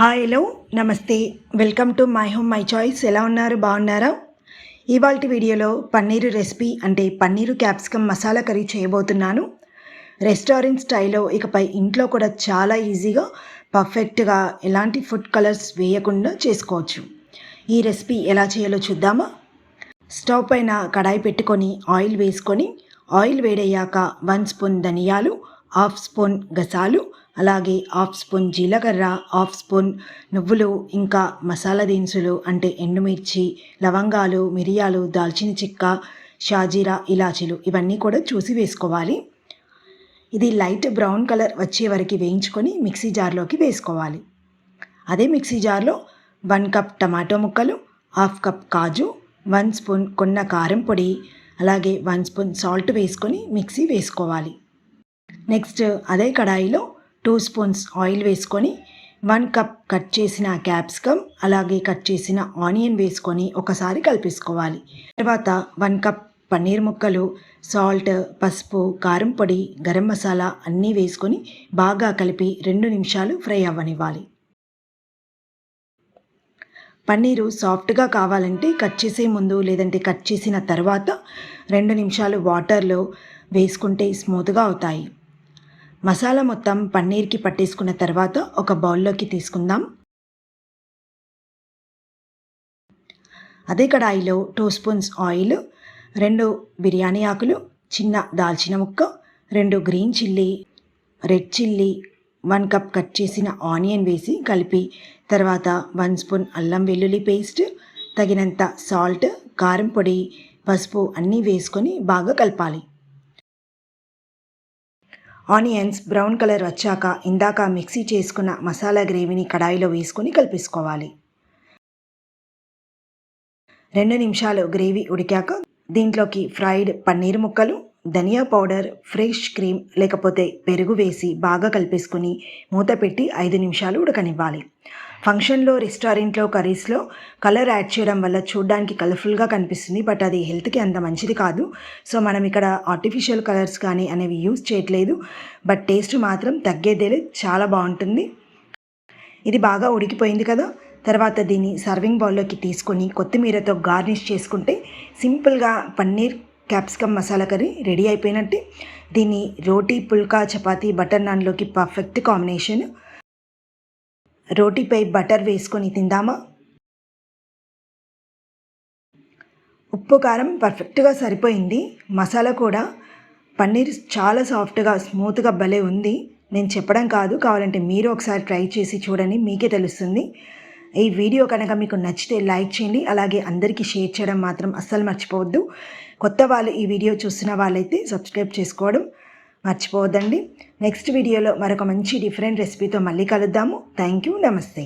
Hi hello namaste welcome to my home my choice ఎలా ఉన్నారు? బాగున్నారా? ఇవాళ వీడియోలో పన్నీరు రెసిపీ అంటే పన్నీరు క్యాప్సికమ్ మసాలా కర్రీ చేయబోతున్నాను. రెస్టారెంట్ స్టైల్లో ఇకపై ఇంట్లో కూడా చాలా ఈజీగా పర్ఫెక్ట్గా ఎలాంటి ఫుడ్ కలర్స్ వేయకుండా చేసుకోవచ్చు. ఈ రెసిపీ ఎలా చేయాలో చూద్దామా? స్టవ్ పైన కడాయి పెట్టుకొని ఆయిల్ వేసుకొని ఆయిల్ వేడయ్యాక వన్ స్పూన్ ధనియాలు హాఫ్ స్పూన్ గసాలు అలాగే హాఫ్ స్పూన్ జీలకర్ర హాఫ్ స్పూన్ నువ్వులు ఇంకా మసాలా దినుసులు అంటే ఎండుమిర్చి లవంగాలు మిరియాలు దాల్చిన చిక్క షాజీరా ఇలాచీలు ఇవన్నీ కూడా చూసి వేసుకోవాలి. ఇది లైట్ బ్రౌన్ కలర్ వచ్చే వరకు వేయించుకొని మిక్సీ జార్లోకి వేసుకోవాలి. అదే మిక్సీ జార్లో వన్ కప్ టమాటో ముక్కలు హాఫ్ కప్ కాజు వన్ స్పూన్ కొన్న కారం పొడి అలాగే వన్ స్పూన్ సాల్ట్ వేసుకొని మిక్సీ వేసుకోవాలి. నెక్స్ట్ అదే కడాయిలో టూ స్పూన్స్ ఆయిల్ వేసుకొని వన్ కప్ కట్ చేసిన క్యాప్సికమ్ అలాగే కట్ చేసిన ఆనియన్ వేసుకొని ఒకసారి కలిపేసుకోవాలి. తర్వాత వన్ కప్ పన్నీర్ ముక్కలు సాల్ట్ పసుపు కారం పొడి గరం మసాలా అన్నీ వేసుకొని బాగా కలిపి రెండు నిమిషాలు ఫ్రై అవ్వనివ్వాలి. పన్నీరు సాఫ్ట్గా కావాలంటే కట్ చేసే ముందు లేదంటే కట్ చేసిన తర్వాత రెండు నిమిషాలు వాటర్లో వేసుకుంటే స్మూత్గా అవుతాయి. మసాలా మొత్తం పన్నీర్కి పట్టేసుకున్న తర్వాత ఒక బౌల్లోకి తీసుకుందాం. అదే కడాయిలో టూ స్పూన్స్ ఆయిల్ రెండు బిర్యానీ ఆకులు చిన్న దాల్చిన ముక్క రెండు green chilli red chilli one cup cut చేసిన ఆనియన్ వేసి కలిపి తర్వాత వన్ స్పూన్ అల్లం వెల్లుల్లి పేస్ట్ తగినంత సాల్ట్ కారం పొడి పసుపు అన్నీ వేసుకొని బాగా కలపాలి. ఆనియన్స్ బ్రౌన్ కలర్ వచ్చాక ఇందాక మిక్సీ చేసుకున్న మసాలా గ్రేవీని కడాయిలో వేసుకొని కలిపేసుకోవాలి. రెండు నిమిషాలు గ్రేవీ ఉడికాక దీంట్లోకి ఫ్రైడ్ పన్నీర్ ముక్కలు ధనియా పౌడర్ ఫ్రెష్ క్రీమ్ లేకపోతే పెరుగు వేసి బాగా కలిపేసుకొని మూత పెట్టి ఐదు నిమిషాలు ఉడకనివ్వాలి. ఫంక్షన్లో రెస్టారెంట్లో కర్రీస్లో కలర్ యాడ్ చేయడం వల్ల చూడడానికి కలర్ఫుల్గా కనిపిస్తుంది. బట్ అది హెల్త్కి అంత మంచిది కాదు. సో మనం ఇక్కడ ఆర్టిఫిషియల్ కలర్స్ కానీ అనేవి యూజ్ చేయట్లేదు. బట్ టేస్ట్ మాత్రం తగ్గేదే చాలా బాగుంటుంది. ఇది బాగా ఉడికిపోయింది కదా! తర్వాత దీన్ని సర్వింగ్ బౌల్లోకి తీసుకొని కొత్తిమీరతో గార్నిష్ చేసుకుంటే సింపుల్గా paneer capsicum masala curry ready అయిపోయినట్టే. దీన్ని రోటీ పుల్కా చపాతీ బటర్ నాన్లోకి పర్ఫెక్ట్ కాంబినేషన్ రోటీపై బటర్ వేసుకొని తిందామా? ఉప్పు కారం పర్ఫెక్ట్గా సరిపోయింది. మసాలా కూడా. పన్నీర్ చాలా సాఫ్ట్గా స్మూత్గా భలే ఉంది. నేను చెప్పడం కాదు. కావాలంటే మీరు ఒకసారి ట్రై చేసి చూడండి. మీకే తెలుస్తుంది. ఈ వీడియో కనుక మీకు నచ్చితే లైక్ చేయండి. అలాగే అందరికీ షేర్ చేయడం మాత్రం అస్సలు మర్చిపోవద్దు. కొత్త వాళ్ళు ఈ వీడియో చూస్తున్న వాళ్ళైతే సబ్స్క్రైబ్ చేసుకోవడం మర్చిపోవద్దండి. నెక్స్ట్ వీడియోలో మరొక మంచి డిఫరెంట్ రెసిపీతో మళ్ళీ కలుద్దాము. థ్యాంక్ యూ నమస్తే.